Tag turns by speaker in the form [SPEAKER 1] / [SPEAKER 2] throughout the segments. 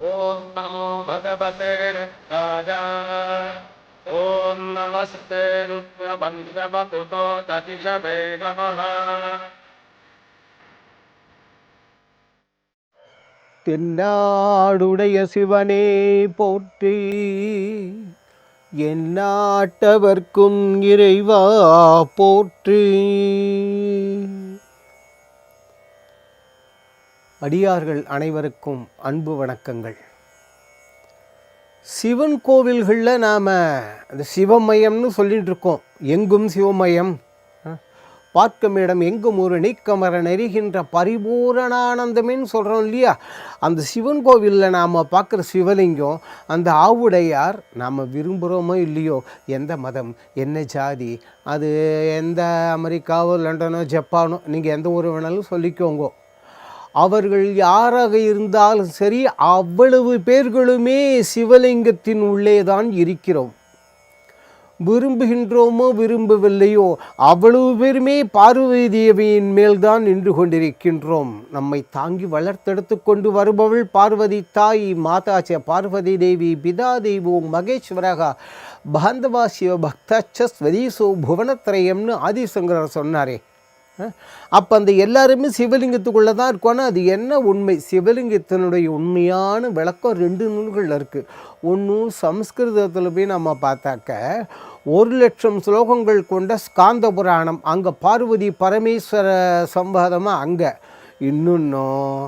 [SPEAKER 1] ॐ नमो भगवते राजा ॐ नमस्ते रुद्रबन्धवपुतो दतिशवे नमः
[SPEAKER 2] தென்னாடுடைய சிவனே போற்றி எந்நாட்டவர்க்கும் இறைவா போற்றி அடியார்கள் அனைவருக்கும் அன்பு வணக்கங்கள். சிவன் கோவில்களில் நாம் அந்த சிவமயம்னு சொல்லிகிட்டு இருக்கோம். எங்கும் சிவமயம்? பார்க்கும் இடம் எங்கும் ஒரு நீக்கமர நெறிகின்ற பரிபூரணானந்தமேன்னு சொல்கிறோம் இல்லையா? அந்த சிவன் கோவிலில் நாம் பார்க்குற சிவலிங்கம் அந்த ஆவுடையார் நாம் விரும்புகிறோமோ இல்லையோ? எந்த மதம்? என்ன ஜாதி? அது எந்த அமெரிக்காவோ லண்டனோ ஜப்பானோ? நீங்கள் எந்த ஊர் வேணாலும் சொல்லிக்கோங்க. அவர்கள் யாராக இருந்தாலும் சரி அவ்வளவு பேர்களுமே சிவலிங்கத்தின் உள்ளே தான் இருக்கிறோம். விரும்புகின்றோமோ விரும்பவில்லையோ அவ்வளவு பேருமே பார்வதி தேவியின் மேல்தான் நின்று கொண்டிருக்கின்றோம். நம்மை தாங்கி வளர்த்தெடுத்து கொண்டு வருபவள் பார்வதி தாய் மாதாச்ச பார்வதி தேவி பிதா தெய்வோ மகேஸ்வரகா பாந்தவா சிவ பக்தச்ச ஸ்வதீசோ புவனத்திரயம்னு ஆதிசங்கரர் சொன்னாரே. அப்போ அந்த எல்லாருமே சிவலிங்கத்துக்குள்ளே தான் இருக்கோன்னா அது என்ன உண்மை? சிவலிங்கத்தினுடைய உண்மையான விளக்கம் ரெண்டு நூல்களில் இருக்குது ஒன்றும் சம்ஸ்கிருதத்தில் போய் நம்ம பார்த்தாக்க ஒரு லட்சம் ஸ்லோகங்கள் கொண்ட ஸ்காந்த புராணம். அங்கே பார்வதி பரமேஸ்வர சம்பாதமாக அங்கே. இன்னொன்னும்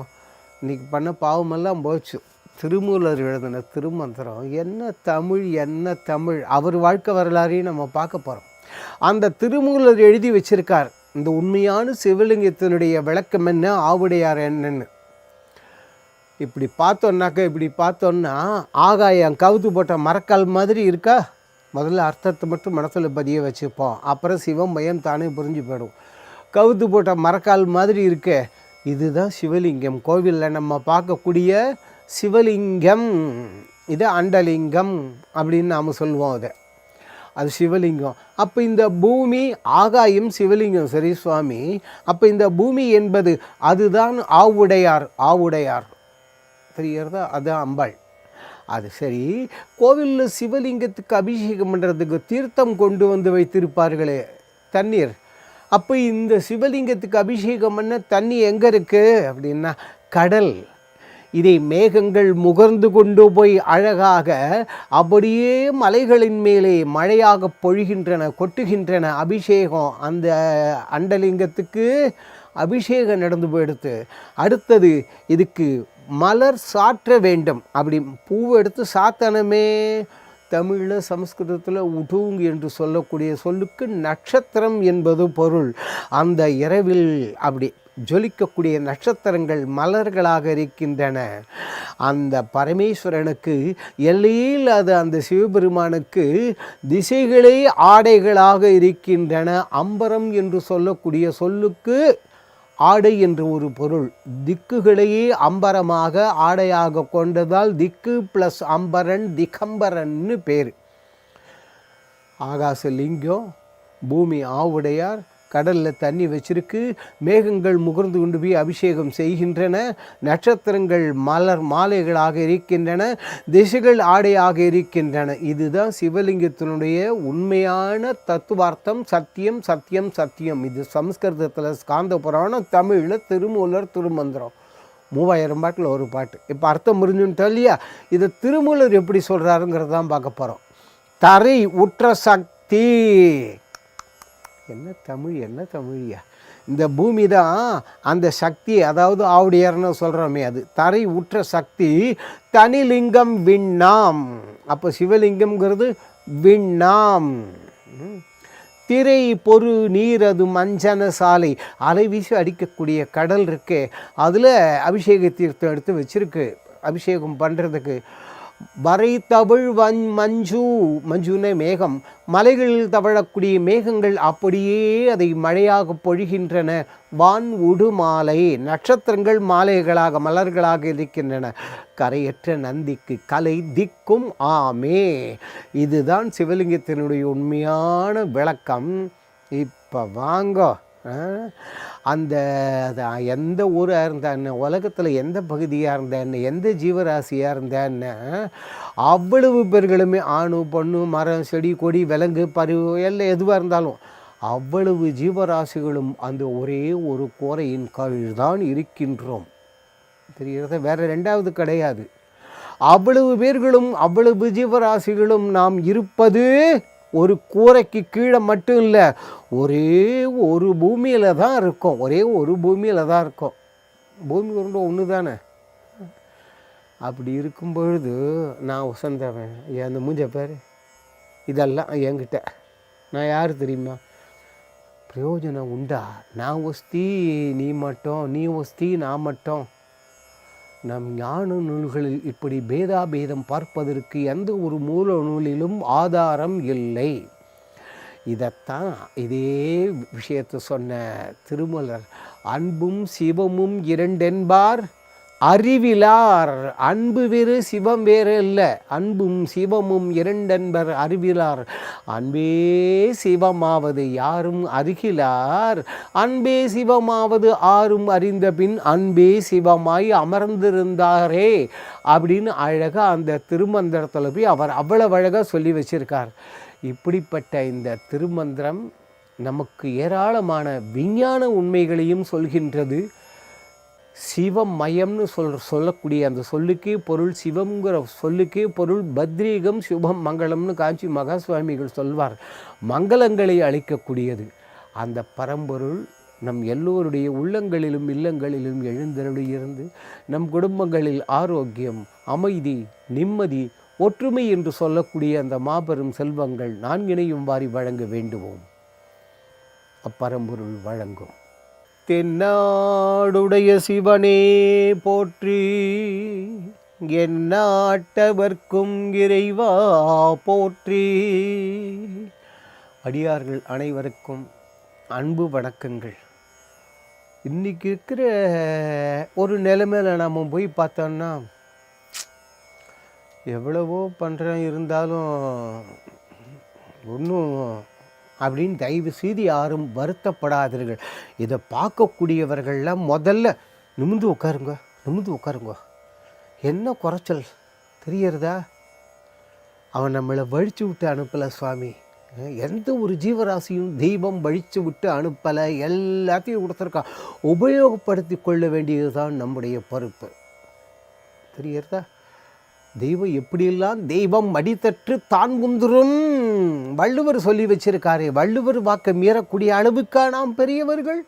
[SPEAKER 2] இன்றைக்கி பண்ண பாவமெல்லாம் போச்சு. திருமூலர் எழுதின திருமந்திரம் என்ன தமிழ் என்ன தமிழ்? அவர் வாழ்க்கை வரலாறையும் நம்ம பார்க்க போகிறோம் அந்த திருமூலர் எழுதி வச்சிருக்கார். இந்த உண்மையான சிவலிங்கத்தினுடைய விளக்கம் என்ன? ஆவுடையார் என்னன்னு. இப்படி பார்த்தோன்னாக்கா இப்படி பார்த்தோன்னா ஆகாயம் கவுத்து போட்ட மரக்கால் மாதிரி இருக்கா? முதல்ல அர்த்தத்தை மட்டும் மனசில் பதிய வச்சுப்போம். அப்புறம் சிவம் பயம் தானே புரிஞ்சு போயிடும். கவுத்து போட்ட மரக்கால் மாதிரி இருக்கே. இதுதான் சிவலிங்கம். கோவிலில் நம்ம பார்க்கக்கூடிய சிவலிங்கம். இது அண்டலிங்கம் அப்படின்னு நாம் சொல்லுவோம் அதை. அது சிவலிங்கம். அப்போ இந்த பூமி ஆகாயம் சிவலிங்கம் சரி சுவாமி. அப்போ இந்த பூமி என்பது அதுதான் ஆவுடையார் ஆவுடையார். தெரிகிறதா அதுதான் அம்பாள். அது சரி. கோவிலில் சிவலிங்கத்துக்கு அபிஷேகம் பண்ணுறதுக்கு தீர்த்தம் கொண்டு வந்து வைத்திருப்பார்களே தண்ணீர். அப்போ இந்த சிவலிங்கத்துக்கு அபிஷேகம் பண்ண தண்ணி எங்கே இருக்குது அப்படின்னா கடல். இதை மேகங்கள் முகர்ந்து கொண்டு போய் அழகாக அப்படியே மலைகளின் மேலே மழையாக பொழிகின்றன கொட்டுகின்றன. அபிஷேகம் அந்த அண்டலிங்கத்துக்கு அபிஷேகம் நடந்து போயிடுத்து. அடுத்தது இதுக்கு மலர் சாற்ற வேண்டும். அப்படி பூவை எடுத்து சாத்தனமே. தமிழில் சமஸ்கிருதத்தில் உடுங் என்று சொல்லக்கூடிய சொல்லுக்கு நட்சத்திரம் என்பது பொருள். அந்த இரவில் அப்படி ஜொலிக்கக்கூடிய நட்சத்திரங்கள் மலர்களாக இருக்கின்றன. அந்த பரமேஸ்வரனுக்கு எல்லையில் அது அந்த சிவபெருமானுக்கு திசைகளே ஆடைகளாக இருக்கின்றன. அம்பரம் என்று சொல்லக்கூடிய சொல்லுக்கு ஆடை என்று ஒரு பொருள். திக்குகளையே அம்பரமாக ஆடையாக கொண்டதால் திக்கு ப்ளஸ் அம்பரன் திகம்பரன்னு பேர். ஆகாச லிங்கம் பூமி ஆவுடையார் கடலில் தண்ணி வச்சிருக்கு. மேகங்கள் முகர்ந்து கொண்டு போய் அபிஷேகம் செய்கின்றன. நட்சத்திரங்கள் மலர் மாலைகளாக இருக்கின்றன. திசைகள் ஆடையாக இருக்கின்றன. இதுதான் சிவலிங்கத்தினுடைய உண்மையான தத்துவார்த்தம். சத்தியம் சத்தியம் சத்தியம். இது சம்ஸ்கிருதத்தில் ஸ்காந்த புராணம் தமிழில் திருமூலர் திருமந்திரம். மூவாயிரம் பாட்டில் ஒரு பாட்டு. இப்போ அர்த்தம் புரிஞ்சுன்ட்டு இல்லையா? இதை திருமூலர் எப்படி சொல்கிறாருங்கிறது தான் பார்க்க போகிறோம் தரை உற்ற சக்தி. என்ன தமிழ் என்ன தமிழியா? இந்த பூமி தான் அந்த சக்தி அதாவது ஆவுடையர்னு சொல்கிறோமே அது தரை உற்ற சக்தி தனிலிங்கம் விண்ணாம். அப்போ சிவலிங்கம்ங்கிறது விண்ணாம். திரை பொறு நீர் அது மஞ்சன சாலை. அலை வீசி அடிக்கக்கூடிய கடல் இருக்கே அதில் அபிஷேக தீர்த்தம் எடுத்து வச்சுருக்கு. அபிஷேகம் பண்ணுறதுக்கு வரை தவிழ் வன் மஞ்சு மஞ்சுனே மேகம் மலைகளில் தவழக்கூடிய மேகங்கள் அப்படியே அதை மழையாக பொழிகின்றன. வான் உடு மாலை நட்சத்திரங்கள் மாலைகளாக மலர்களாக இருக்கின்றன. கரையற்ற நந்திக்கு கலை திக்கும் ஆமே. இதுதான் சிவலிங்கத்தினுடைய உண்மையான விளக்கம். இப்போ வாங்க. அந்த எந்த ஊராக இருந்தா உலகத்தில் எந்த பகுதியாக இருந்தா எந்த ஜீவராசியாக இருந்தா அவ்வளவு பேர்களுமே ஆணு பொண்ணு மரம் செடி கொடி விலங்கு பருவு எல்லாம் எதுவாக இருந்தாலும் அவ்வளவு ஜீவராசிகளும் அந்த ஒரே ஒரு கோரையின் கீழ் தான் இருக்கின்றோம். தெரிகிறத? வேற ரெண்டாவது கிடையாது. அவ்வளவு பேர்களும் அவ்வளவு ஜீவராசிகளும் நாம் இருப்பது ஒரு கூரைக்கு கீழே மட்டும் இல்லை ஒரே ஒரு பூமியில் தான் இருக்கும். ஒரே ஒரு பூமியில் தான் இருக்கும். பூமி உருண்டை ஒன்று தானே அப்படி இருக்கும் பொழுது நான் உசந்தவன். என் அந்த மூஞ்ச பேர். இதெல்லாம் என்கிட்ட. நான் யார் தெரியுமா? பிரயோஜனம் உண்டா? நான் ஒஸ்தி நீ மட்டும். நீ ஒஸ்தி நான் மட்டும். நம் ஞான நூல்களில் இப்படி பேதாபேதம் பார்ப்பதற்கு எந்த ஒரு மூல நூலிலும் ஆதாரம் இல்லை. இதைத்தான் இதே விஷயத்தை சொன்ன திருமலர் அன்பும் சிவமும் இரண்டென்பார்? அறிவிலார். அன்பு வேறு சிவம் வேறு இல்லை அன்பும் சிவமும் இரண்டன்பர் அறிவிலார். அன்பே சிவமாவது யாரும் அருகிலார் அன்பே சிவமாவது ஆறும் அறிந்த பின் அன்பே சிவமாய் அமர்ந்திருந்தாரே அப்படின்னு அழகாக அந்த திருமந்திரத்தில் போய் அவர் அவ்வளவு அழகாக சொல்லி வச்சிருக்கார். இப்படிப்பட்ட இந்த திருமந்திரம் நமக்கு ஏராளமான விஞ்ஞான உண்மைகளையும் சொல்கின்றது. சிவமயம்னு சொல் சொல்லக்கூடிய அந்த சொல்லுக்கே பொருள் சிவம்ங்கிற சொல்லுக்கே பொருள் பத்ரீகம் சுபம் மங்களம்னு காஞ்சி மகா சுவாமிகள் சொல்வார். மங்களங்களை அளிக்கக்கூடியது. அந்த பரம்பொருள் நம் எல்லோருடைய உள்ளங்களிலும் இல்லங்களிலும் எழுந்தருளி இருந்து நம் குடும்பங்களில் ஆரோக்கியம் அமைதி நிம்மதி ஒற்றுமை என்று சொல்லக்கூடிய அந்த மாபெரும் செல்வங்கள் நான்கினையும் வாரி வழங்க வேண்டுவோம். அப்பரம்பொருள் வழங்கும். தென்னாடுடைய சிவனே போற்றி. எந்நாட்டவர்க்கும் இறைவா போற்றி. அடியார்கள் அனைவருக்கும் அன்பு வணக்கங்கள். இன்றைக்கி இருக்கிற ஒரு நிலைமையில் நம்ம போய் பார்த்தோம்னா எவ்வளவோ பண்ணுறேன் இருந்தாலும் ஒன்றும் அப்படின்னு தயவு செய்து யாரும் வருத்தப்படாதீர்கள். இதை பார்க்கக்கூடியவர்கள்லாம் முதல்ல நிமிந்து உட்காருங்க நிமிந்து உட்காருங்க. என்ன குறைச்சல்? தெரியறதா அவன் நம்மளை வழித்து விட்டு அனுப்பலை சுவாமி. எந்த ஒரு ஜீவராசியும் தெய்வம் வழித்து விட்டு அனுப்பலை எல்லாத்தையும் கொடுத்துருக்கான். உபயோகப்படுத்தி கொள்ள வேண்டியது தான் நம்முடைய பொறுப்பு. தெரியறதா தெய்வம் எப்படியெல்லாம் தெய்வம் மடித்தற்று தான் முந்துரும் வள்ளுவர் சொல்லி வச்சிருக்காரே வள்ளுவர் வாக்க மீறக்கூடிய அளவுக்கா நாம் பெரியவர்கள்?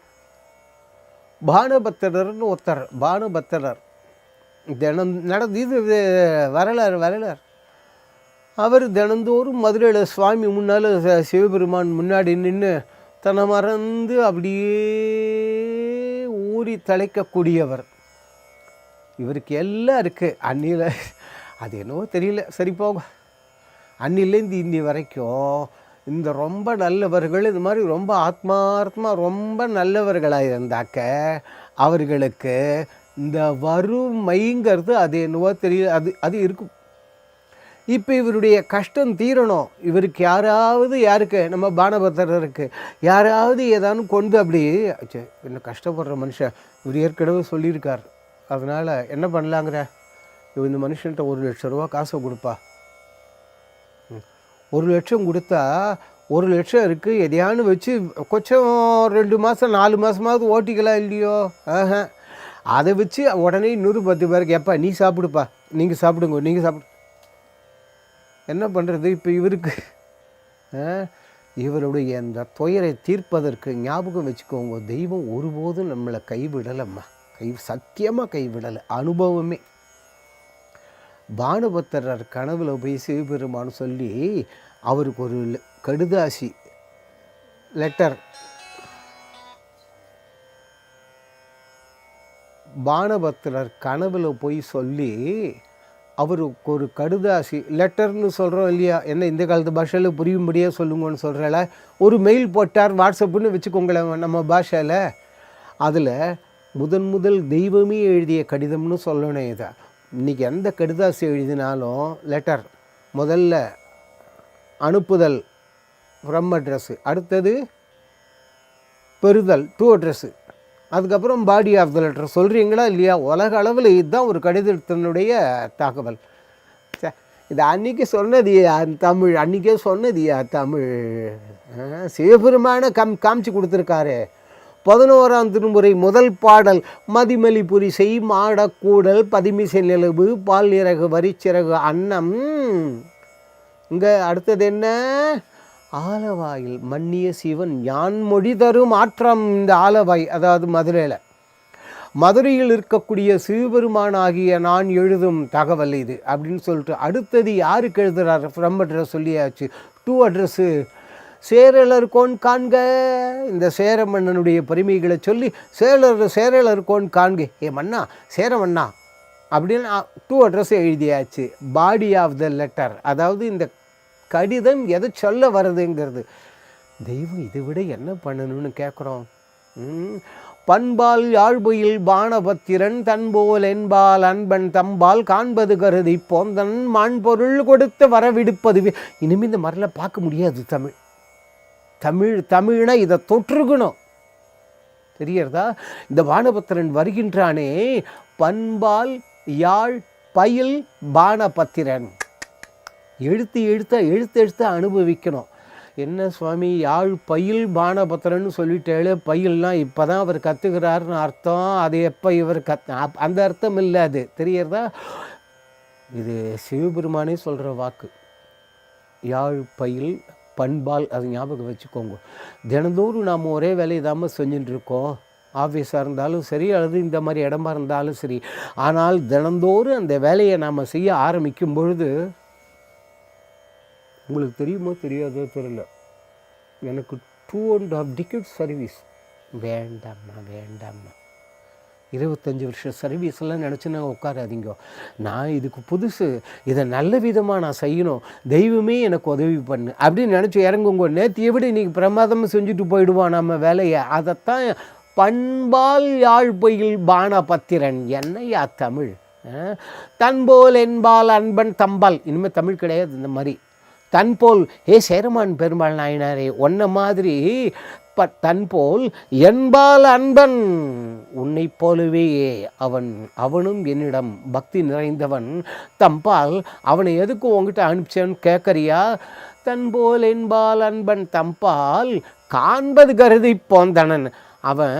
[SPEAKER 2] பானபத்திரர்னு ஒருத்தர் பானபத்திரர். தினம் நடந்து இது வரலாறு வரலாறு. அவர் தினந்தோறும் மதுரையில் சுவாமி முன்னால் சிவபெருமான் முன்னாடி நின்று தன்னை மறந்து அப்படியே ஊறி தலைக்கக்கூடியவர். இவருக்கு எல்லாம் இருக்குது அன்னியில் அது என்னவோ தெரியல. சரி போக அன்னிலேருந்து இன்னி வரைக்கும் இந்த ரொம்ப நல்லவர்கள் இது மாதிரி ரொம்ப ஆத்மார்த்தமாக ரொம்ப நல்லவர்களாக இருந்தாக்க அவர்களுக்கு இந்த வறுமைங்கிறது அது என்னவோ தெரியல. அது அது இருக்கும். இப்போ இவருடைய கஷ்டம் தீரணும். இவருக்கு யாராவது யாருக்கு நம்ம பானபத்திரருக்கு யாராவது ஏதானு கொண்டு அப்படி என்ன கஷ்டப்படுற மனுஷன். இவர் ஏற்கனவே சொல்லியிருக்கார். அதனால் என்ன பண்ணலாங்கிற? இவன் இந்த மனுஷன்கிட்ட ஒரு லட்ச ரூபா காசை கொடுப்பா. ம். ஒரு லட்சம் கொடுத்தா ஒரு லட்சம் இருக்குது எதையானு வச்சு கொஞ்சம் ரெண்டு மாதம் நாலு மாதமாவது ஓட்டிக்கலாம் இல்லையோ? ஆஹா. அதை வச்சு உடனே இன்னொரு பத்து பேருக்கு எப்பா நீ சாப்பிடுப்பா. நீங்கள் சாப்பிடுங்க நீங்கள் சாப்பிடு என்ன பண்ணுறது இப்போ இவருக்கு? ஆ, இவருடைய அந்த துயரை தீர்ப்பதற்கு ஞாபகம் வச்சுக்கோங்க. தெய்வம் ஒருபோதும் நம்மளை கைவிடலைம்மா. கை சத்தியமாக கைவிடலை. அனுபவமே. பானுபத்திரர் கனவில் போய் சிவபெருமான் சொல்லி அவருக்கு ஒரு கடுதாசி லெட்டர் பானபத்திரர் கனவில் போய் சொல்லி அவருக்கு ஒரு கடுதாசி லெட்டர்னு சொல்கிறோம் இல்லையா? என்ன இந்த காலத்து பாஷையில் புரியும்படியாக சொல்லுங்கன்னு சொல்கிறல ஒரு மெயில் போட்டார் வாட்ஸ்அப்புன்னு வச்சுக்கோங்களேன் நம்ம பாஷையில். அதில் முதன் முதல் தெய்வமே எழுதிய கடிதம்னு சொல்லணும் இதை. இன்றைக்கி எந்த கடிதாசி எழுதினாலும் லெட்டர் முதல்ல அனுப்புதல் ஃப்ரம் அட்ரஸ்ஸு அடுத்தது பெறுதல் டூ அட்ரஸ்ஸு அதுக்கப்புறம் பாடி ஆஃப் த லெட்டர் சொல்கிறீங்களா இல்லையா? உலக அளவில் இதுதான் ஒரு கடிதத்தினுடைய தகவல். இது அன்னைக்கு சொன்னது தமிழ் அன்றைக்கே சொன்னது தமிழ். சிவபெருமான கம் காமிச்சு கொடுத்துருக்காரு. பதினோராம் திருமுறை முதல் பாடல் மதிமலி புரிசை மாடக்கூடல் பதிமிசை நிலவு பால் இறகு வரிச்சிறகு அன்னம். இங்கே அடுத்தது என்ன? ஆலவாயில் மன்னிய சிவன் யான் மொழி தரும் ஆற்றம் இந்த ஆலவாய் அதாவது மதுரையில். மதுரையில் இருக்கக்கூடிய சிவபெருமானாகிய நான் எழுதும் தகவல் இது அப்படின்னு சொல்லிட்டு அடுத்தது யாருக்கு எழுதுகிறார் ஃப்ரம் அட்ரஸ் சொல்லியாச்சு. டூ அட்ரஸ்ஸு சேரலர் கோன் காண்க. இந்த சேர மன்னனுடைய பெருமைகளை சொல்லி சேரலர் சேரலர் கோன் காண்க. ஏ மன்னா சேர மன்னா அப்படின்னு டூ அட்ரஸ் எழுதியாச்சு. பாடி ஆஃப் த லெட்டர் அதாவது இந்த கடிதம் எதை சொல்ல வருதுங்கிறது. தெய்வம் இதை விட என்ன பண்ணணும்னு கேட்குறோம் பண்பால் யாழ்புயில் பானபத்திரன் தன்போல் என்பால் அன்பன் தம்பால் காண்பது கருதி போந்தன் மாண்பொருள் கொடுத்து வரவிடுப்பது இனிமேல் இனிமே இந்த மாதிரிலாம் பார்க்க முடியாது தமிழ். தமிழ் தமிழ்னா இதை தொற்றுக்கணும். தெரியறதா இந்த வானபத்திரன் வருகின்றானே பண்பால் யாழ் பயில் பானபத்திரன். எழுத்து எழுத்த எழுத்து எழுத்த அனுபவிக்கணும். என்ன சுவாமி யாழ் பயில் பானபத்திரன்னு சொல்லிட்டாலே பயில்னால் இப்போ தான் அவர் கற்றுக்கிறாருன்னு அர்த்தம் அது எப்போ இவர் கத் அப்- அந்த அர்த்தம் இல்லை அது. தெரியறதா இது சிவபெருமானே சொல்கிற வாக்கு. யாழ் பயில் பண்பால் அது ஞாபகம் வச்சுக்கோங்க. தினந்தோறும் நாம் ஒரே வேலையை தான் செஞ்சுட்டு இருக்கோம் ஆஃபீஸாக இருந்தாலும் சரி அல்லது இந்த மாதிரி இடமா இருந்தாலும் சரி. ஆனால் தினந்தோறும் அந்த வேலையை நாம் செய்ய ஆரம்பிக்கும் பொழுது உங்களுக்கு தெரியுமோ தெரியாதோ தெரியல. எனக்கு two and half ticket service வேண்டாம்மா வேண்டாம்மா. இருபத்தஞ்சி வருஷம் சர்வீஸ்லாம் நினச்சி நினச்சினா உட்காராதீங்க. நான் இதுக்கு புதுசு இதை நல்ல விதமாக நான் செய்யணும். தெய்வமே எனக்கு உதவி பண்ணு. அப்படின்னு நினச்சி இறங்குங்க. நேற்று எப்படி இன்றைக்கி பிரமாதமாக செஞ்சுட்டு போயிடுவான் நம்ம வேலையை. அதைத்தான் பண்பால் யாழ்பொயில் பானபத்திரன். என்னையா தமிழ்? தன்போல் என்பால் அன்பன் தம்பால். இனிமேல் தமிழ் கிடையாது இந்த மாதிரி. தன்போல் ஏ சேரமான் பெருமாள் நாயனாரே ஒன்ன மாதிரி ப தன்போல் என்பால் அன்பன். உன்னைப் போலவே அவன் அவனும் என்னிடம் பக்தி நிறைந்தவன். தம்பால் அவனை எதுக்கு உங்ககிட்ட அனுப்பிச்சேன்னு கேட்கறியா தன்போல் என்பால் அன்பன். தம்பால் காண்பது கருதி போந்தனன். அவன்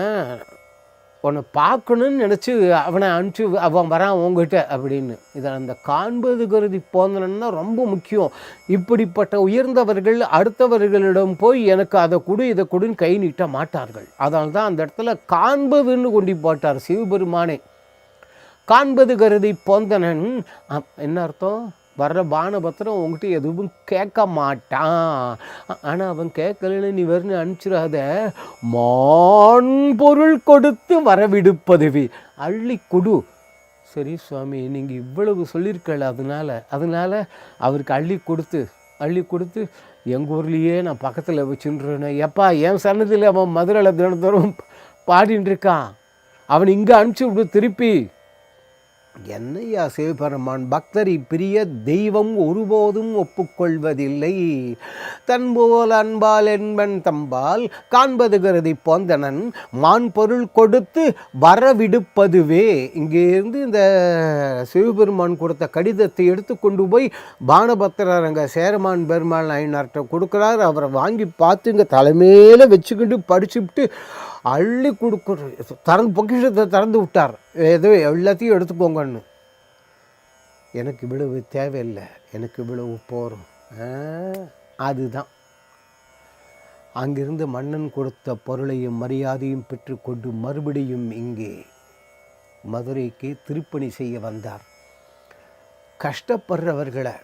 [SPEAKER 2] உன்னை பார்க்கணும்னு நினச்சி அவனை அனுப்பிச்சு அவன் வரான் உங்ககிட்ட அப்படின்னு. இதை அந்த காண்பது கருதி போந்தனன்னா ரொம்ப முக்கியம். இப்படிப்பட்ட உயர்ந்தவர்கள் அடுத்தவர்களிடம் போய் எனக்கு அதை கொடு இதை கொடுன்னு கை நீட்ட மாட்டார்கள். அதனால தான் அந்த இடத்துல காண்பதுன்னு கொண்டு போட்டார் சிவபெருமானே. காண்பது கருதி போந்தனன் என்ன அர்த்தம்? வர்ற பானபத்திரம் உங்ககிட்ட எதுவும் கேட்க மாட்டான். ஆனால் அவன் கேட்கலன்னு நீ வெறும் அனுப்பிச்சிடாத மான் பொருள் கொடுத்து வரவிடுப்பதுவி. அள்ளி கொடு. சரி சுவாமி நீங்கள் இவ்வளவு சொல்லியிருக்கல அதனால. அதனால அவருக்கு அள்ளி கொடுத்து அள்ளி கொடுத்து எங்கள் ஊர்லேயே நான் பக்கத்தில் வச்சுன்றேன் எப்பா என் சன்னதியில் அவன் மதுரையில் தினத்தோறும் பாடின்னு இருக்கான். அவன் இங்கே அனுப்பிச்சி விடு திருப்பி. என்னையா சிவபெருமான்? பக்தரி பிரிய தெய்வம் ஒருபோதும் ஒப்புக்கொள்வதில்லை. தன்போல் அன்பால் என்பன் தம்பால் காண்பது கருதி போந்தனன் மான் பொருள் கொடுத்து வரவிடுப்பதுவே. இங்கேருந்து இந்த சிவபெருமான் கொடுத்த கடிதத்தை எடுத்து கொண்டு போய் பானபத்திரர் அங்கே சேரமான் பெருமாள் நாயனார்கிட்ட கொடுக்குறாரு. அவரை வாங்கி பார்த்து இங்கே தலைமையில் வச்சுக்கிட்டு படிச்சுவிட்டு அள்ளி கொடுக்குற திறந்து பொக்கிஷத்தை திறந்து விட்டார். ஏதோ எல்லாத்தையும் எடுத்துக்கோங்கன்னு. எனக்கு இவ்வளவு தேவையில்லை. எனக்கு இவ்வளவு போகிறோம் அதுதான். அங்கிருந்து மன்னன் கொடுத்த பொருளையும் மரியாதையும் பெற்றுக்கொண்டு மறுபடியும் இங்கே மதுரைக்கு திருப்பணி செய்ய வந்தார். கஷ்டப்படுறவர்களை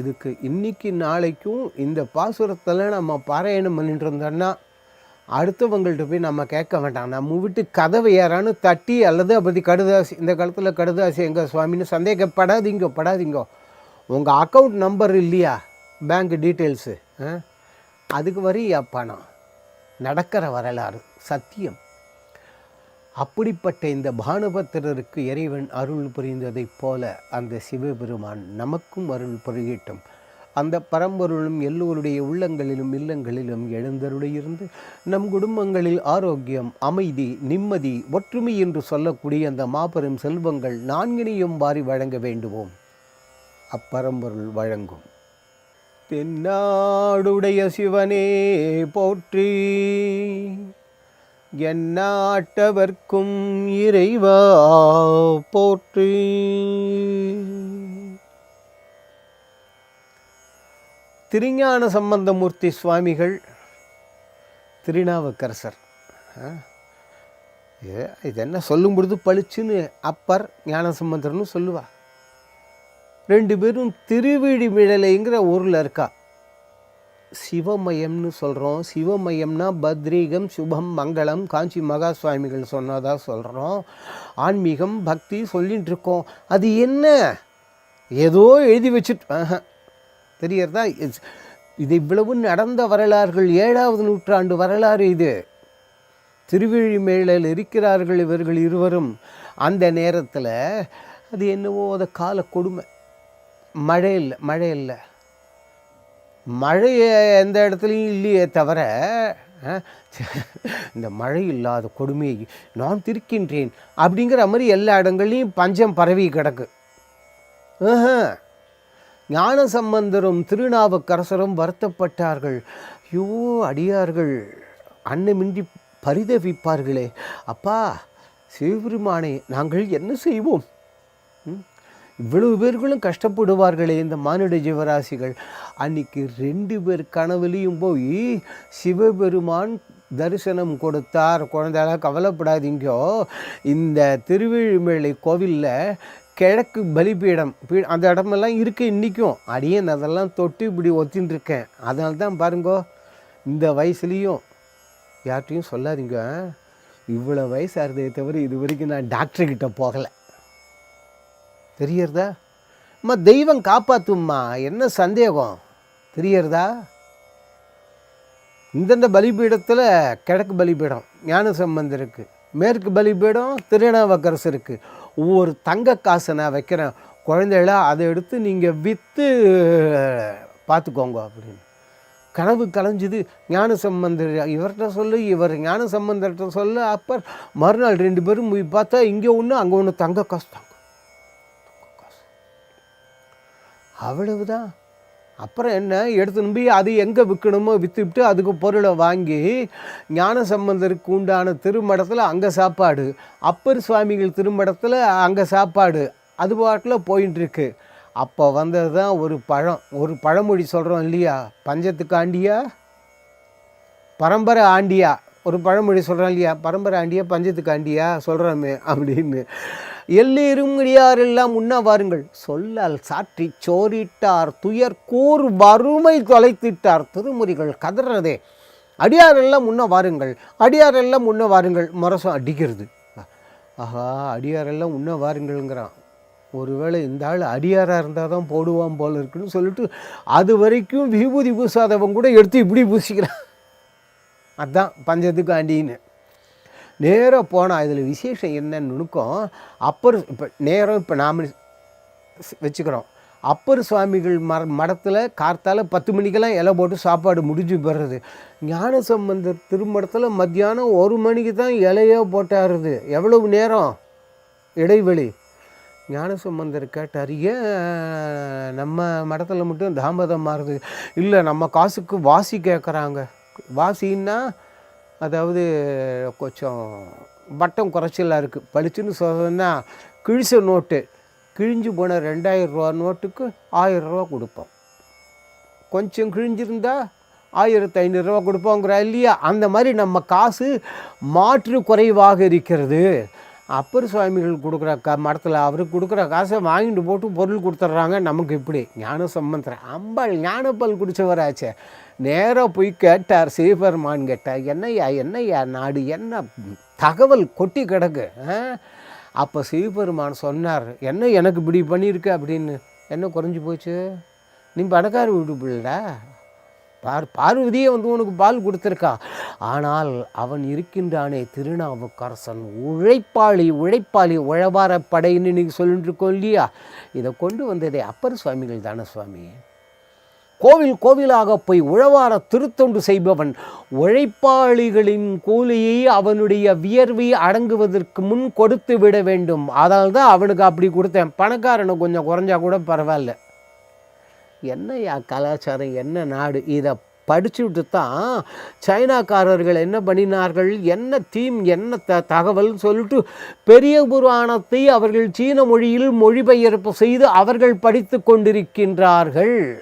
[SPEAKER 2] இதுக்கு இன்னைக்கு நாளைக்கும் இந்த பாசுரத்தில் நம்ம பாராயணம் பண்ணிட்டு இருந்தோன்னா அடுத்தவங்கள்ட்ட போய் நம்ம கேட்க வேண்டாம். நம்ம வீட்டு கதவை யாரானு தட்டி அல்லது அப்படி கடுதாசி இந்த காலத்தில் கடுதாசி எங்கள் சுவாமின்னு சந்தேகப்படாதீங்க படாதீங்கோ. உங்கள் அக்கௌண்ட் நம்பர் இல்லையா? பேங்க் டீட்டெயில்ஸு அதுக்கு வரையா பணம் நடக்கிற வரலாறு சத்தியம். அப்படிப்பட்ட இந்த பானுபத்திரருக்கு இறைவன் அருள் புரிந்ததைப் போல அந்த சிவபெருமான் நமக்கும் அருள் புரியட்டும். அந்த பரம்பொருளும் எல்லோருடைய உள்ளங்களிலும் இல்லங்களிலும் எழுந்தருளியிருந்து நம் குடும்பங்களில் ஆரோக்கியம் அமைதி நிம்மதி ஒற்றுமை என்று சொல்லக்கூடிய அந்த மாபெரும் செல்வங்கள் நான்கினையும் வாரி வழங்க வேண்டுவோம். அப்பரம்பொருள் வழங்கும். தென்னாடுடைய சிவனே போற்றி என்னாட்டவர்க்கும் இறைவா போற்றி. திருஞான சம்பந்தமூர்த்தி சுவாமிகள் திருநாவுக்கரசர். ஆ? ஏ, இது என்ன சொல்லும் பொழுது பளிச்சுன்னு அப்பர் ஞானசம்பந்தர்னு சொல்லுவா. ரெண்டு பேரும் திருவிழிமிழலைங்கிற ஊரில் இருக்கா. சிவமயம்னு சொல்கிறோம் சிவமயம்னா பத்ரீகம் சுபம் மங்களம் காஞ்சி மகா சுவாமிகள் சொன்னதாக சொல்கிறோம் ஆன்மீகம் பக்தி சொல்லிட்டு இருக்கோம் அது என்ன? ஏதோ எழுதி வச்சுட்டு தெரியறதா இது- இது இவ்வளவு நடந்த வரலாறுகள் ஏழாவது நூற்றாண்டு வரலாறு இது. திருவிழிமேளில் இருக்கிறார்கள் இவர்கள் இருவரும். அந்த நேரத்தில் அது என்னவோ அதை கால கொடுமை. மழை இல்லை மழை இல்லை. மழை எந்த இடத்துலையும் இல்லையே தவிர இந்த மழை இல்லாத கொடுமையை நான் திருக்கின்றேன் அப்படிங்கிற மாதிரி எல்லா இடங்கள்லையும் பஞ்சம் பரவி கிடக்கு. ஆஹா. ஞான சம்பந்தரும் திருநாவுக்கரசரும் வருத்தப்பட்டார்கள். ஐயோ அடியார்கள் அன்னமின்றி பரிதவிப்பார்களே. அப்பா சிவபெருமானே நாங்கள் என்ன செய்வோம்? இவ்வளவு பேர்களும் கஷ்டப்படுவார்களே இந்த மானுட ஜீவராசிகள். அன்னைக்கு ரெண்டு பேர் கனவுலையும் போய் சிவபெருமான் தரிசனம் கொடுத்தார். குழந்தையெல்லாம் கவலைப்படாதீங்கோ. இந்த திருவிழிமேலை கோவிலில் கிழக்கு பலிபீடம். பீ அந்த இடமெல்லாம் இருக்குது இன்றைக்கும் அடியே அதெல்லாம் தொட்டு இப்படி ஒத்தின்னு இருக்கேன் அதனால தான் பாருங்கோ இந்த வயசுலேயும் யார்கிட்டையும் சொல்லாதீங்க. இவ்வளோ வயசாகிறதே தவிர இது வரைக்கும் நான் டாக்டர்கிட்ட போகலை. தெரியறதா? அம்மா தெய்வம் காப்பாற்றும்மா என்ன சந்தேகம்? தெரியறதா? இந்தந்த பலிபீடத்தில் கிழக்கு பலிபீடம் ஞான சம்பந்தம் இருக்குது மேற்கு பலிபீடம் திருநாவுக்கரசு இருக்குது ஒவ்வொரு தங்க காசை நான் வைக்கிறேன். குழந்தைகள அதை எடுத்து நீங்கள் விற்று பார்த்துக்கோங்க அப்படின்னு. கனவு கலைஞ்சுது. ஞான சம்பந்தர் இவர்கிட்ட சொல்லு இவர் ஞான சம்பந்தர்கிட்ட சொல்லு. அப்போ மறுநாள் ரெண்டு பேரும் போய் பார்த்தா இங்கே ஒன்று அங்கே ஒன்று தங்க காசு தங்க அவ்வளவுதான். அப்புறம் என்ன? எடுத்து நம்பி அது எங்கே விற்கணுமோ விற்றுவிட்டு அதுக்கு பொருளை வாங்கி ஞான சம்பந்தருக்கு உண்டான திருமடத்தில் அங்கே சாப்பாடு. அப்பர் சுவாமிகள் திருமடத்தில் அங்கே சாப்பாடு. அது பாட்டில் போயின்ட்டுருக்கு அப்போ வந்தது தான் ஒரு பழம். ஒரு பழமொழி சொல்கிறோம் இல்லையா? பஞ்சத்துக்கு ஆண்டியா? பரம்பரை ஆண்டியா? ஒரு பழமொழி சொல்கிறோம் இல்லையா? பரம்பரை ஆண்டியா பஞ்சத்துக்கு ஆண்டியா சொல்கிறோமே அப்படின்னு. எல்லீரும் எல்லாம் உண்ண வாருங்கள். சொல்லால் சாற்றி சோரிட்டார் துயர் கூர் வறுமை தொலைத்திட்டார் திருமுறிகள் கதறதே. அடியாரெல்லாம் உண்ண வாருங்கள். அடியாரெல்லாம் உண்ண வாருங்கள். மரசம் அடிக்கிறது. ஆஹா அடியாரெல்லாம் உண்ண வாருங்கள்ங்கிறான். ஒருவேளை இந்த ஆள் அடியாராக இருந்தால் தான் போடுவான் போல் இருக்குன்னு சொல்லிட்டு அது வரைக்கும் விபூதி பூசாதவன் கூட எடுத்து இப்படி பூசிக்கிறான். அதான் பஞ்சத்துக்கு ஆண்டின்னு. நேராக போனால் இதில் விசேஷம் என்னன்னு நுணுக்கம். அப்பர் இப்போ நேரம் இப்போ நாம் வச்சுக்கிறோம். அப்பர் சுவாமிகள் மர மடத்தில் கார்த்தால் பத்து மணிக்கெல்லாம் இலை போட்டு சாப்பாடு முடிஞ்சு போடுறது ஞான சம்பந்த திருமடத்தில் மத்தியானம் ஒரு மணிக்கு தான் இலையோ போட்டாருது. எவ்வளவு நேரம்? இடைவெளி. ஞான சம்பந்தர் கேட்டார் ஏன் நம்ம மடத்தில் மட்டும் தாமதம் மாறுது? இல்லை நம்ம காசுக்கு வாசி கேட்குறாங்க வாசின்னா அதாவது கொஞ்சம் வட்டம் குறைச்சலாக இருக்குது பளிச்சுன்னு சொன்னால் கிழிச்ச நோட்டு கிழிஞ்சு போன ரெண்டாயிரம் ரூபா நோட்டுக்கு ஆயிரரூவா கொடுப்போம். கொஞ்சம் கிழிஞ்சிருந்தா ஆயிரத்தி ஐநூறுரூவா கொடுப்போங்கிறா இல்லையா? அந்த மாதிரி நம்ம காசு மாற்று குறைவாக இருக்கிறது. அப்பர் சுவாமிகள் கொடுக்குற க மடத்தில் அவருக்கு கொடுக்குற காசை வாங்கிட்டு போட்டு பொருள் கொடுத்துட்றாங்க. நமக்கு இப்படி ஞான சம்பந்தர் அம்பாள் ஞானப்பல் குடிச்சவராச்சே. நேராக போய் கேட்டார் சிவபெருமான் கேட்டார் என்னய்யா என்னய்யா நாடு? என்ன தகவல் கொட்டி கிடக்கு? ஆ? அப்போ சிவபெருமான் சொன்னார் என்ன எனக்கு இப்படி பண்ணியிருக்கு? அப்படின்னு. என்ன குறைஞ்சி போச்சு? நீ பணக்கார வீடு பிள்ளைடா? பார் பார்வதியே வந்து உனக்கு பால் கொடுத்துருக்கா. ஆனால் அவன் இருக்கின்றானே திருநாவுக்கரசன். உழைப்பாளி உழைப்பாளி உழவார படைன்னு நீங்கள் சொல்லிட்டு இருக்கோம் இல்லையா? இதை கொண்டு வந்ததே அப்பர் சுவாமிகள் தானே சுவாமி. கோவில் கோவிலாக போய் உழவார திருத்தொண்டு செய்பவன் உழைப்பாளிகளின் கூலியை அவனுடைய வியர்வை அடங்குவதற்கு முன் கொடுத்து விட வேண்டும். அதனால்தான் அவனுக்கு அப்படி கொடுத்தேன். பணக்காரனுக்கு கொஞ்சம் குறைஞ்சா கூட பரவாயில்ல. என்னையா கலாச்சாரம் என்ன நாடு? இதை படிச்சுட்டு தான் சைனாக்காரர்கள் என்ன பண்ணினார்கள்? என்ன தீம் என்ன த தகவல் சொல்லிட்டு பெரிய புராணத்தை அவர்கள் சீன மொழியில் மொழிபெயர்ப்பு செய்து அவர்கள் படித்து கொண்டிருக்கின்றார்கள்.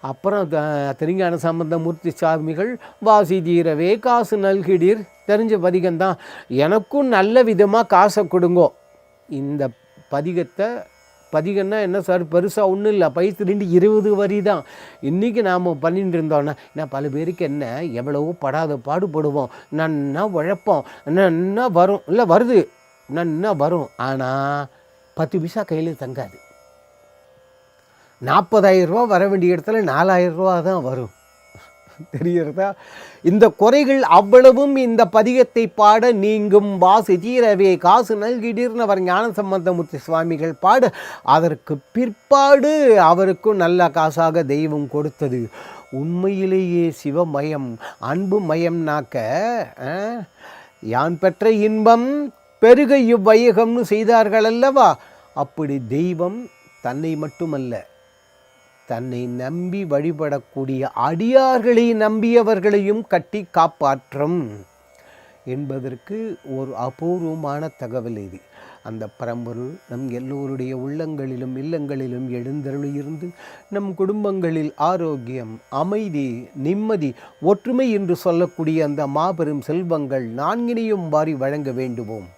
[SPEAKER 2] அப்புறம் த- திருஞான சம்பந்தமூர்த்தி சாமிகள் வாசி தீரவே காசு நல்கிடீர். தெரிஞ்ச பதிகம்தான். எனக்கும் நல்ல விதமாக காசை கொடுங்கோ. இந்த பதிகத்தை பதிகன்னா என்ன சார்? பெருசாக ஒன்றும் இல்லை. பைத்து ரெண்டு இருபது வரி தான். இன்றைக்கி நாம் பண்ணிட்டு இருந்தோன்னா நான் பல பேருக்கு என்ன எவ்வளவோ படாத பாடுபடுவோம். நன்னா உழைப்போம். நன்னா வரும். இல்லை வருது. நன்னா வரும். ஆனால் பத்து பைசா கையில் தங்காது. நாற்பதாயிரம் ரூபா வர வேண்டிய இடத்துல நாலாயிரம் ரூபா தான் வரும். தெரிகிறதா? இந்த குறைகள் அவ்வளவும் இந்த பதிகத்தை பாட நீங்கும் வாசு தீரவே. காசு நல்கிடீர்னு அவர் ஞான சம்பந்தமூர்த்தி சுவாமிகள் பாட அதற்கு பிற்பாடு அவருக்கும் நல்ல காசாக தெய்வம் கொடுத்தது. உண்மையிலேயே சிவமயம் அன்பு மயம்னாக்க ஆ, யான் பெற்ற இன்பம் பெருக இவ்வையகம்னு செய்தார்கள் அல்லவா அப்படி தெய்வம் தன்னை மட்டுமல்ல தன்னை நம்பி வழிபடக்கூடிய அடியார்களை நம்பியவர்களையும் கட்டி காப்பாற்றும் என்பதற்கு ஒரு அபூர்வமான தகவல் இது. அந்த பரம்பொருள் நம் எல்லோருடைய உள்ளங்களிலும் இல்லங்களிலும் எழுந்தருளியிருந்து நம் குடும்பங்களில் ஆரோக்கியம் அமைதி நிம்மதி ஒற்றுமை என்று சொல்லக்கூடிய அந்த மாபெரும் செல்வங்கள் நான்கினையும் வாரி வழங்க வேண்டுவோம்.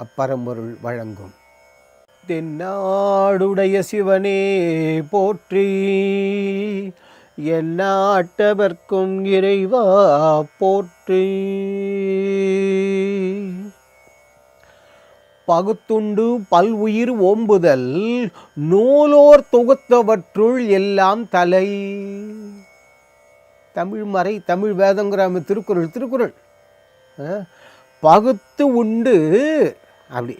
[SPEAKER 2] அப்பரம்பொருள் வழங்கும். தென்னாடுடைய சிவனே போற்றி. எந்நாட்டவர்க்கும் இறைவா போற்றி. பகுத்துண்டு பல்வுயிர் ஓம்புதல் நூலோர் தொகுத்தவற்றுள் எல்லாம் தலை. தமிழ் மறை தமிழ் வேதங்கிராம திருக்குறள் திருக்குறள். பகுத்து உண்டு அப்படி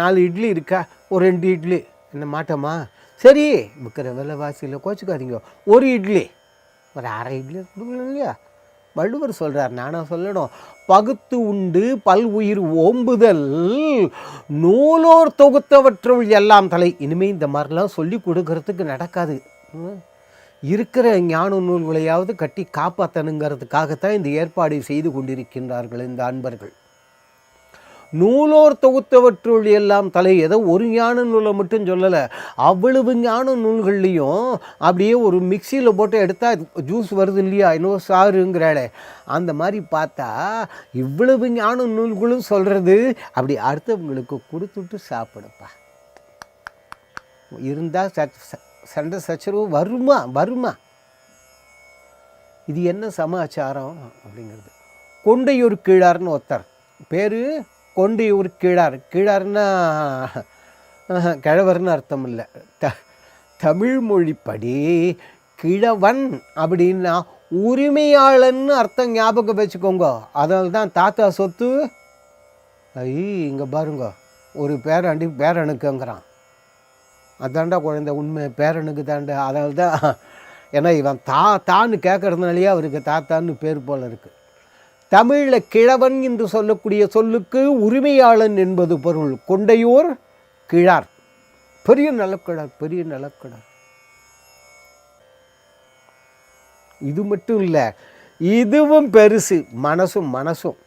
[SPEAKER 2] நாலு இட்லி இருக்கா? ஒரு ரெண்டு இட்லி. என்ன மாட்டோமா? சரி விற்கிற விலைவாசியில் கோச்சுக்காதீங்க. ஒரு இட்லி. ஒரு அரை இட்லி கொடுக்கணும் இல்லையா? வள்ளுவர் சொல்கிறார் நானாக சொல்லணும். பகுத்து உண்டு பல் உயிர் ஓம்புதல் நூலோர் தொகுத்தவற்றுள் எல்லாம் தலை. இனிமேல் இந்த மாதிரிலாம் சொல்லி கொடுக்கறதுக்கு நடக்காது. இருக்கிற ஞான நூல்களையாவது கட்டி காப்பாற்றணுங்கிறதுக்காகத்தான் இந்த ஏற்பாடு செய்து கொண்டிருக்கின்றார்கள் இந்த அன்பர்கள். நூலோர் தொகுத்தவற்றுள் எல்லாம் தலை. ஏதோ ஒரு ஞான நூலை மட்டும் சொல்லலை. அவ்வளவு ஞான நூல்கள்லேயும் அப்படியே ஒரு மிக்சியில் போட்டு எடுத்தால் ஜூஸ் வருது இல்லையா? இன்னும் சாருங்கிறாளே. அந்த மாதிரி பார்த்தா இவ்வளவு ஞான நூல்களும் சொல்கிறது அப்படி அடுத்தவங்களுக்கு கொடுத்துட்டு சாப்பிடுப்பா. இருந்தால் சண்டை சச்சரவு வருமா? வருமா? இது என்ன சமாச்சாரம்? அப்படிங்கிறது. கொண்டையூர் கீழார்னு ஒருத்தர். பேர் கொண்டியூர் கீழார் கீழார்னா கிழவர்னு அர்த்தம் இல்லை த தமிழ் மொழிப்படி கிழவன் அப்படின்னா உரிமையாளன்னு அர்த்தம் ஞாபகம் வச்சுக்கோங்க. அதனால தான் தாத்தா சொத்து ஐ இங்கே பாருங்க ஒரு பேராண்டி பேரனுக்குங்கிறான் அதாண்டா குழந்தை உண்மை பேரனுக்கு தாண்டா அதனால தான் ஏன்னா இவன் தா தான்னு கேட்குறதுனாலேயே அவருக்கு தாத்தான்னு பேர் போல இருக்குது தமிழில் கிழவன் என்று சொல்லக்கூடிய சொல்லுக்கு உரிமையாளன் என்பது பொருள். கொண்டையோர் கிழார். பெரிய நலக்கிழார் பெரிய நிலக்கிழார் இது மட்டும் இல்லை இதுவும் பெருசு மனசும் மனசும்.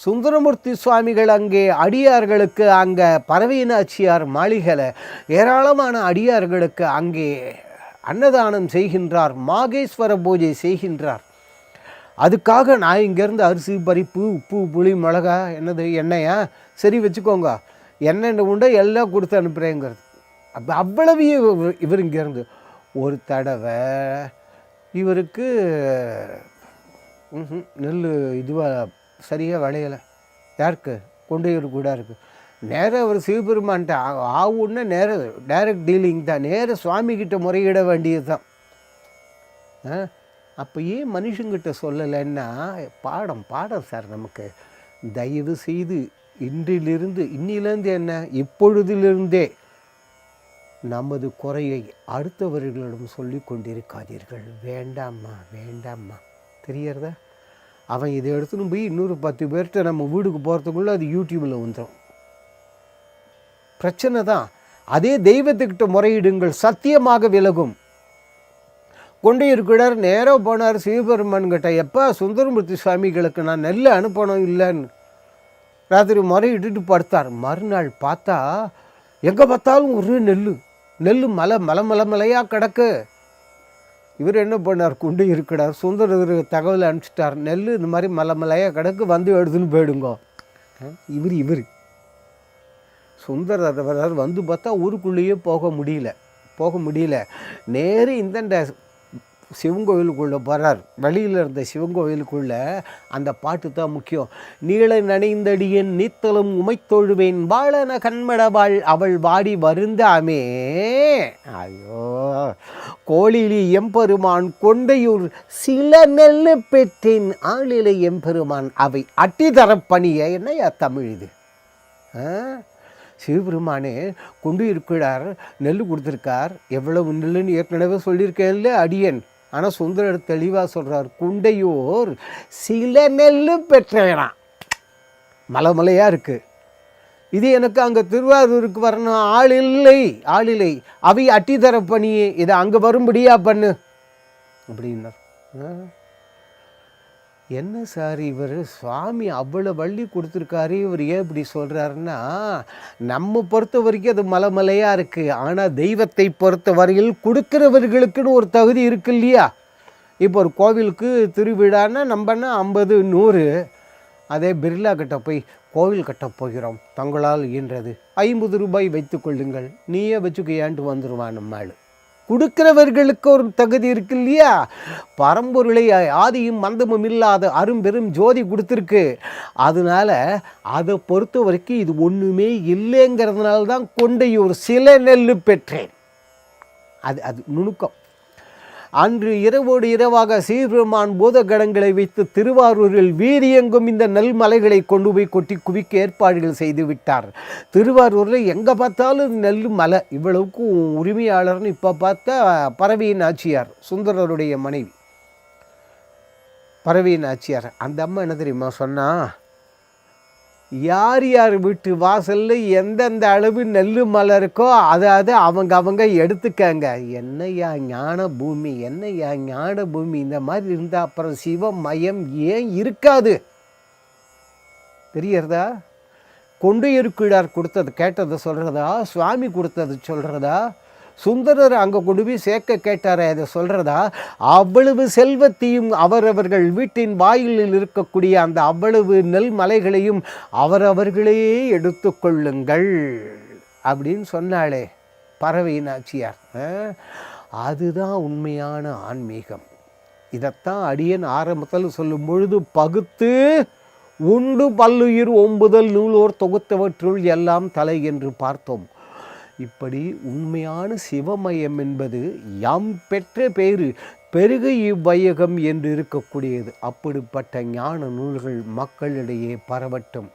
[SPEAKER 2] சுந்தரமூர்த்தி சுவாமிகள் அங்கே அடியார்களுக்கு அங்கே பறவையினாச்சியார் மாளிகையில் ஏராளமான அடியார்களுக்கு அங்கே அன்னதானம் செய்கின்றார் மாகேஸ்வர பூஜை செய்கின்றார். அதுக்காக நான் இங்கேருந்து அரிசி பறிப்பு உப்பு புளி மிளகா என்னது எண்ணெயா? சரி வச்சுக்கோங்க. எண்ணெய் உண்டை எல்லாம் கொடுத்து அனுப்புகிறேங்கிறது அப்போ அவ்வளவையும் இவர் இவர் இங்கேருந்து. ஒரு தடவை இவருக்கு நெல் இதுவாக சரியாக விளையலை. யாருக்கு? கொண்டையூர் கூட இருக்குது நேராக அவர் சிவபெருமான்ட்ட ஆ- ஆவுன்னா நேர டைரக்ட் டீலிங் தான். நேராக சுவாமிக்கிட்ட முறையிட வேண்டியது தான் அப்போ ஏன் மனுஷங்கிட்ட சொல்லலைன்னா பாடம் பாடம் சார் நமக்கு. தயவு செய்து இன்றிலிருந்து இன்னிலேருந்து என்ன? இப்பொழுதிலிருந்தே நமது குறையை அடுத்தவர்களிடம் சொல்லி கொண்டிருக்காதீர்கள். வேண்டாம்மா வேண்டாம்மா. தெரியறதா அவன் இதை எடுத்துன்னு போய் இன்னொரு பத்து பேர்கிட்ட நம்ம வீடுக்கு போகிறதுக்குள்ளே அது யூடியூப்பில் வந்துடும் பிரச்சனை தான். அதே தெய்வத்துக்கிட்ட முறையிடுங்கள். சத்தியமாக விலகும். கொண்டு இருக்கிறார் நேராக போனார் சிவபெருமான்கிட்ட எப்போ சுந்தரமூர்த்தி சுவாமிகளுக்கு நான் நெல் அனுப்பணும் இல்லைன்னு. ராத்திரி முறையிட்டு படுத்தார். மறுநாள் பார்த்தா எங்கே பார்த்தாலும் ஒரே நெல் நெல் மலை மலை மலை மலையாக கிடக்கு. இவர் என்ன பண்ணார்? கொண்டு இருக்கிறார். சுந்தரருக்கு தகவல் அனுப்பிச்சிட்டார். நெல் இந்த மாதிரி மலை மலையாக கிடக்கு வந்து எடுத்துன்னு போயிடுங்கோ. இவர் இவர். சுந்தரர் வந்து பார்த்தா ஊருக்குள்ளேயே போக முடியல. போக முடியல. நேரு இந்த சிவன் கோவிலுக்குள்ளே போகிறார் வெளியில் இருந்த சிவன் கோவிலுக்குள்ளே அந்த பாட்டு தான் முக்கியம். நீள நனைந்தடியன் நீத்தலும் உமைத்தொழுவேன் வாழன கண்மடவாள் அவள் வாடி வருந்தாமே. ஐயோ கோழிலி எம்பெருமான் கொண்டையூர் சில நெல்லு பெற்றேன் ஆளிலை எம்பெருமான் அவை அட்டி தரப்பணிய என்னையா தமிழ் இது? ஆ? சிவபெருமானே கொண்டு இருக்கிறார் நெல் கொடுத்துருக்கார். எவ்வளவு நெல்லுன்னு ஏற்கனவே சொல்லியிருக்கேன்ல அடியன். ஆனால் சுந்தரர் தெளிவாக சொல்கிறார் குண்டையூர் சில நெல் பெற்றவேணாம் மலை மலையாக இருக்குது இது எனக்கு அங்கே திருவாரூருக்கு வரணும் ஆள் இல்லை ஆள் இல்லை. அவை அட்டி தர பணியே இதை அங்கே வரும்படியா பண்ணு. அப்படின்னார். என்ன சார் இவர் சுவாமி அவ்வளோ வள்ளி கொடுத்துருக்காரு? இவர் ஏன் இப்படி சொல்கிறாருன்னா நம்ம பொறுத்த வரைக்கும் அது மலை மலையாக இருக்குது ஆனால் தெய்வத்தை பொறுத்த வரையில் கொடுக்குறவர்களுக்குன்னு ஒரு தகுதி இருக்கு இல்லையா? இப்போ ஒரு கோவிலுக்கு திருவிழான்னா நம்மனா ஐம்பது நூறு. அதே பிர்லா கிட்ட போய் கோவில் கட்ட போகிறோம். தங்களால் இயன்றது. ஐம்பது ரூபாய் வைத்து கொள்ளுங்கள். நீயே வச்சுக்கையான்ட்டு வந்துடுவான் நம்மாள். கொடுக்கிறவர்களுக்கு ஒரு தகுதி இருக்கு இல்லையா? பரம்பொருளை ஆதியும் மந்தமும் இல்லாத அரும்பெரும் ஜோதி கொடுத்துருக்கு. அதனால அதை பொறுத்த வரைக்கும் இது ஒன்றுமே இல்லைங்கிறதுனால தான் கொண்டையூர் சில நெல் பெற்றேன். அது அது நுணுக்கம். அன்று இரவோடு இரவாக சீர்பெருமான் பூதகடங்களை வைத்து திருவாரூரில் வீரியெங்கும் இந்த நெல் மலைகளை கொண்டு போய் கொட்டி குவிக்க ஏற்பாடுகள் செய்து விட்டார். திருவாரூரில் எங்கே பார்த்தாலும் நெல் மலை. இவ்வளவுக்கும் உரிமையாளர்னு இப்போ பார்த்தா பறவையின் ஆட்சியார் சுந்தரருடைய மனைவி. பறவையின் ஆச்சியார் அந்த அம்மா என்ன தெரியுமா சொன்னால் யார் யார் வீட்டு வாசலில் எந்தெந்த அளவு நெல் மலை இருக்கோ அதை அதை அவங்க அவங்க எடுத்துக்கங்க. என்னையா ஞான பூமி என்னையா ஞான பூமி? இந்த மாதிரி இருந்தால் அப்புறம் சிவமயம் ஏன் இருக்காது? தெரியறதா கொண்டு இருக்கிறார் கொடுத்தது கேட்டதை சொல்கிறதா சுவாமி கொடுத்தது சொல்கிறதா சுந்தரர் அங்கே கொண்டு போய் சேர்க்க கேட்டாரே அதை சொல்கிறதா அவ்வளவு செல்வத்தையும் அவரவர்கள் வீட்டின் வாயிலில் இருக்கக்கூடிய அந்த அவ்வளவு நெல் மலைகளையும் அவரவர்களே எடுத்துக்கொள்ளுங்கள் அப்படின்னு சொன்னாளே பறவை நாச்சியார் அதுதான் உண்மையான ஆன்மீகம். இதைத்தான் அடியன் ஆரம்பத்தில் சொல்லும் பொழுது பகுத்து உண்டு பல்லுயிர் ஒம்புதல் நூலோர் தொகுத்தவற்றுள் எல்லாம் தலை என்று பார்த்தோம். இப்படி உண்மையான சிவமயம் என்பது யாம் பெற்ற பேரு பெருகு இவ்வையகம் என்று இருக்கக்கூடியது. அப்படிப்பட்ட ஞான நூல்கள் மக்களிடையே பரவட்டும்.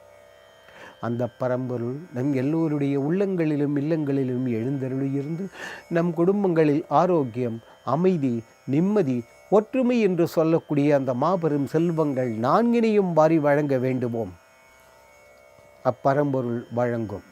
[SPEAKER 2] அந்த பரம்பொருள் நம் எல்லோருடைய உள்ளங்களிலும் இல்லங்களிலும் எழுந்தருளியிருந்து நம் குடும்பங்களில் ஆரோக்கியம் அமைதி நிம்மதி ஒற்றுமை என்று சொல்லக்கூடிய அந்த மாபெரும் செல்வங்கள் நான்கினையும் வாரி வழங்க வேண்டுமோம் அப்பரம்பொருள் வழங்கும்.